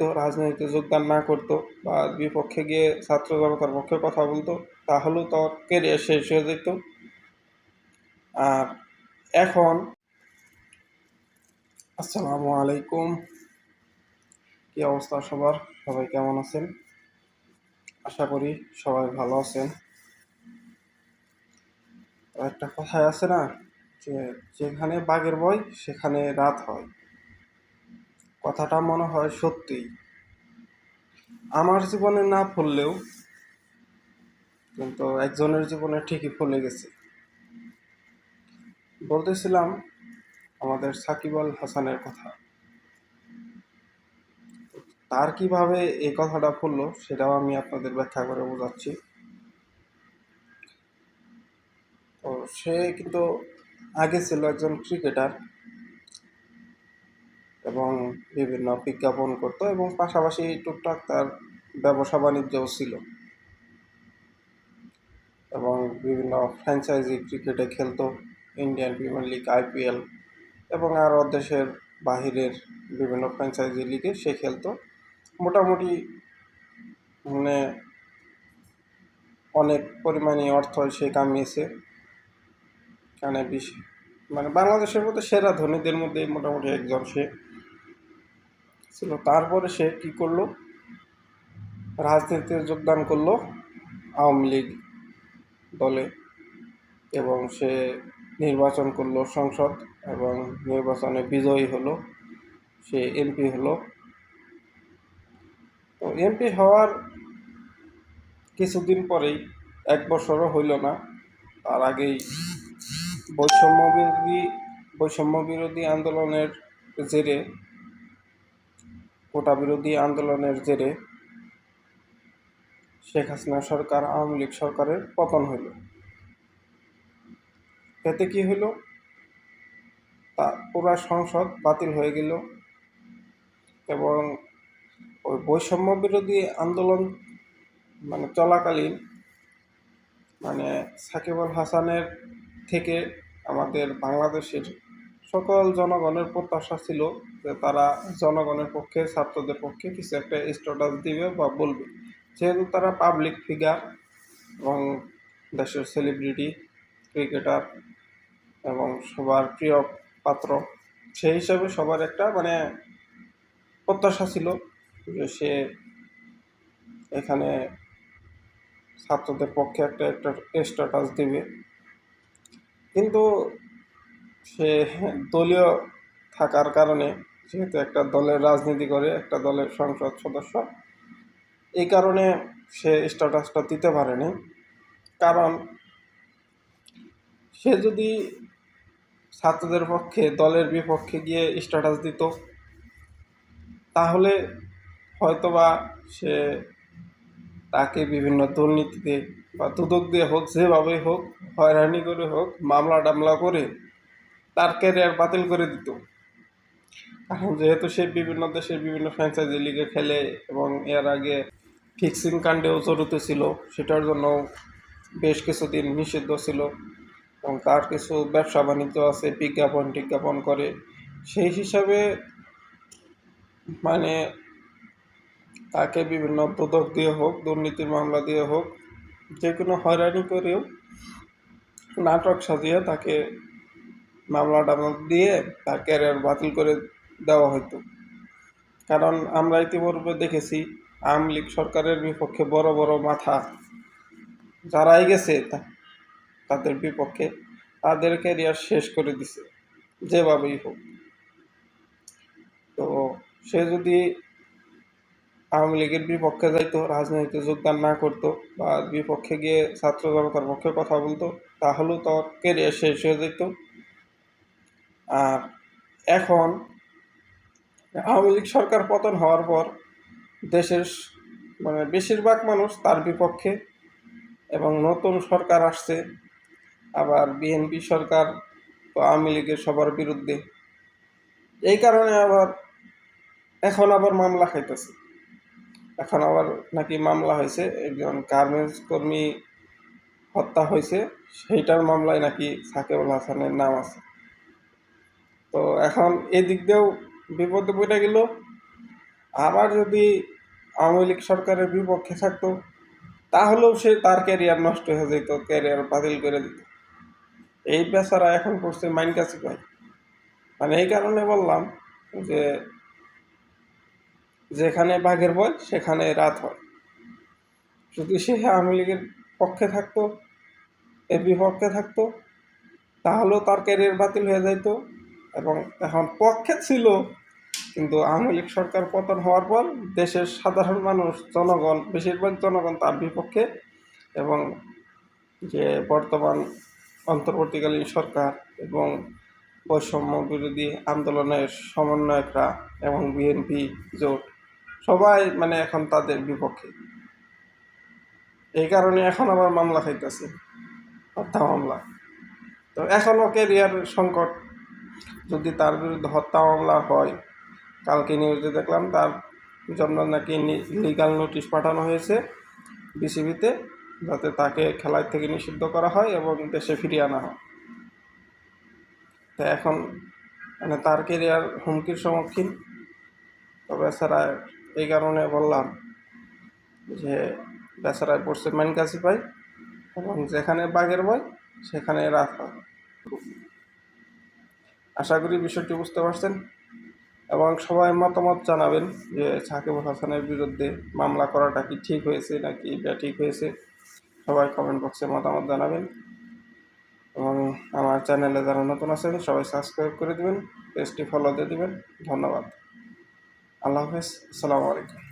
তো রাজনীতিতে যোগদান না করতো বা বিপক্ষে গিয়ে ছাত্র জনতার পক্ষে কথা বলতো, তাহলেও তার কেরিয়ার শেষ হয়ে যেত। আর এখন, আসসালামু আলাইকুম। কি অবস্থা সবার? সবাই কেমন আছেন? আশা করি সবাই ভালো আছেন। একটা কথায় আছে না, যে যেখানে বাঘের বয় সেখানে রাত হয়। কথাটা মনে হয় সত্যি আমার জীবনে না ফললেও কিন্তু একজনের জীবনে ঠিকই ফলে গেছে। বলতেছিলাম আমাদের সাকিব আল হাসানের কথা। তার কীভাবে এই কথাটা ফুললো সেটাও আমি আপনাদের ব্যাখ্যা করে বোঝাচ্ছি। তো সে কিন্তু আগে ছিল একজন ক্রিকেটার এবং বিভিন্ন বিজ্ঞাপন করতো এবং পাশাপাশি টুকটাক তার ব্যবসা বাণিজ্যও ছিল। এবং বিভিন্ন ফ্র্যাঞ্চাইজি ক্রিকেটে খেলতো ইন্ডিয়ান প্রিমিয়ার লিগ আইপিএল এবং আরও দেশের বাহিরের বিভিন্ন ফ্র্যাঞ্চাইজি লিগে সে খেলতো। মোটামুটি মানে অনেক পরিমাণে অর্থ সে কামিয়েছে। কারণ বিশ মানে বাংলাদেশের মধ্যে সেরা ধনীদের মধ্যে মোটামুটি একজন সে। ছিল। তারপরে সে কি করল? রাজনীতিতে যোগদান করল আওয়ামী লীগ দলে এবং সে নির্বাচন করল সংসদ এবং নির্বাচনে বিজয়ী হলো, সে এমপি হলো। তো এমপি হওয়ার কিছুদিন পরেই, এক বছরও হইল না, তার আগেই বৈষম্য বিরোধী বৈষম্য বিরোধী আন্দোলনের জেরে কোটা বিরোধী আন্দোলনের জেরে শেখ হাসিনা সরকার আওয়ামী লীগ সরকারের পতন হইল। এতে কি হইল? তা পুরা সংসদ বাতিল হয়ে গেল এবং ওই বৈষম্য বিরোধী আন্দোলন মানে চলাকালীন মানে সাকিব আল হাসানের থেকে আমাদের বাংলাদেশের সকল জনগণের প্রত্যাশা ছিল যে তারা জনগণের পক্ষে, ছাত্রদের পক্ষে কিছু একটা স্ট্যাটাস দিবে বা বলবে। যেহেতু তারা পাবলিক ফিগার এবং দেশের সেলিব্রিটি ক্রিকেটার এবং সবার প্রিয় পাত্র, সেই হিসাবে সবার একটা মানে প্রত্যাশা ছিল যে সে এখানে ছাত্রদের পক্ষে একটা একটা স্ট্যাটাস দিবে। কিন্তু সে দলীয় থাকার কারণে যেহেতু একটা দলের রাজনীতি করে, একটা দলের সংসদ সদস্য, এই কারণে সে স্ট্যাটাসটা দিতে পারেনি। কারণ সে যদি ছাত্রদের পক্ষে, দলের বিপক্ষে গিয়ে স্ট্যাটাস দিত, তাহলে হয়তোবা সে তাকে বিভিন্ন দুর্নীতিতে বা দুদক দিয়ে হোক, যেভাবেই হোক, হয়রানি করে হোক মামলা টামলা করে তার ক্যারিয়ার বাতিল করে দিত। এখন যেহেতু সে বিভিন্ন দেশের বিভিন্ন ফ্র্যাঞ্চাইজি লিগে খেলে এবং এর আগে ফিক্সিং কাণ্ডেও জড়িত ছিল, সেটার জন্য বেশ কিছুদিন নিষিদ্ধ ছিল এবং তার কিছু ব্যবসা বাণিজ্য আছে, বিজ্ঞাপন টিজ্ঞাপন করে। সেই হিসাবে মানে তাকে বিভিন্ন দুদক দিয়ে হোক, দুর্নীতির মামলা দিয়ে হোক, যে কোনো হয়রানি করেও নাটক সাজিয়ে তাকে মামলা টামলা দিয়ে তার ক্যারিয়ার বাতিল করে দেওয়া হতো কারণ আমরা ইতিপূর্বে দেখেছি, আওয়ামী লীগ সরকারের বিপক্ষে বড় বড় মাথা যারাই গেছে তাদের বিপক্ষে তাদের ক্যারিয়ার শেষ করে দিছে, যেভাবেই হোক। তো সে যদি আওয়ামী লীগের বিপক্ষে যাইতো রাজনীতিতে যোগদান না করতো বা বিপক্ষে গিয়ে ছাত্র জনতার পক্ষে কথা বলতো, তাহলেও তার কেরিয়ার শেষ হয়ে যেত আর এখন আওয়ামী লীগ সরকার পতন হওয়ার পর দেশের মানে বেশিরভাগ মানুষ তার বিপক্ষে এবং নতুন সরকার আসছে, আবার বিএনপি সরকার তো আওয়ামী লীগের সবার বিরুদ্ধে। এই কারণে আবার এখন আবার মামলা খাইতেছে। এখন আবার নাকি মামলা হয়েছে, একজন গার্মেন্টস কর্মী হত্যা হয়েছে, সেইটার মামলায় নাকি সাকিবুল হাসানের নাম আছে। তো এখন এদিক দিয়েও বিপদে পড়ে গেল। আবার যদি আওয়ামী লীগ সরকারের বিপক্ষে থাকতো, তাহলেও সে তার ক্যারিয়ার নষ্ট হয়ে যেত ক্যারিয়ার বাতিল করে দিত। এই বেচারা এখন করছে মাইন কাছে পাই মানে এই কারণে বললাম যে, যেখানে বাঘের বয় সেখানে রাত হয়। যদি সে আওয়ামী লীগের পক্ষে থাকতো এর বিপক্ষে থাকতো, তাহলেও তার ক্যারিয়ার বাতিল হয়ে যাইতো। এবং এখন পক্ষে ছিল, কিন্তু আওয়ামী লীগ সরকার পতন হওয়ার পর দেশের সাধারণ মানুষ, জনগণ, বেশিরভাগ জনগণ তার বিপক্ষে এবং যে বর্তমান অন্তর্বর্তীকালীন সরকার এবং বৈষম্য বিরোধী আন্দোলনের সমন্বয়করা এবং বিএনপি জোট, সবাই মানে এখন তাদের বিপক্ষে। এই কারণে এখন আবার মামলা খাইতেছে হত্যা মামলা। তো এখনও ক্যারিয়ার সংকট যদি তার বিরুদ্ধে হত্যা মামলা হয়, কালকে নিউজে দেখলাম তার জন্য নাকি লিগাল নোটিশ পাঠানো হয়েছে বিসিবিতে যাতে তাকে খেলার থেকে নিষিদ্ধ করা হয় এবং দেশে ফিরিয়ে আনা হয়। তো এখন মানে তার কেরিয়ার হুমকির সম্মুখীন। তো বেচারা এই কারণে বললাম যে বেচারায় পড়ছে মেন কাছে পাই এবং যেখানে বাঘের বয় সেখানে রাত হয়। আশা করি বিষয়টি বুঝতে পারছেন এবং সবাই মতামত জানাবেন যে সাকিবুল হাসানের বিরুদ্ধে মামলা করাটা কি ঠিক হয়েছে নাকি এটা ঠিক হয়েছে। সবাই কমেন্ট বক্সে মতামত জানাবেন এবং আমার চ্যানেলে যারা নতুন আছেন, সবাই সাবস্ক্রাইব করে দেবেন পেজটি ফলো দিয়ে দেবেন। ধন্যবাদ। আল্লাহ হাফেজ। আসসালামু আলাইকুম।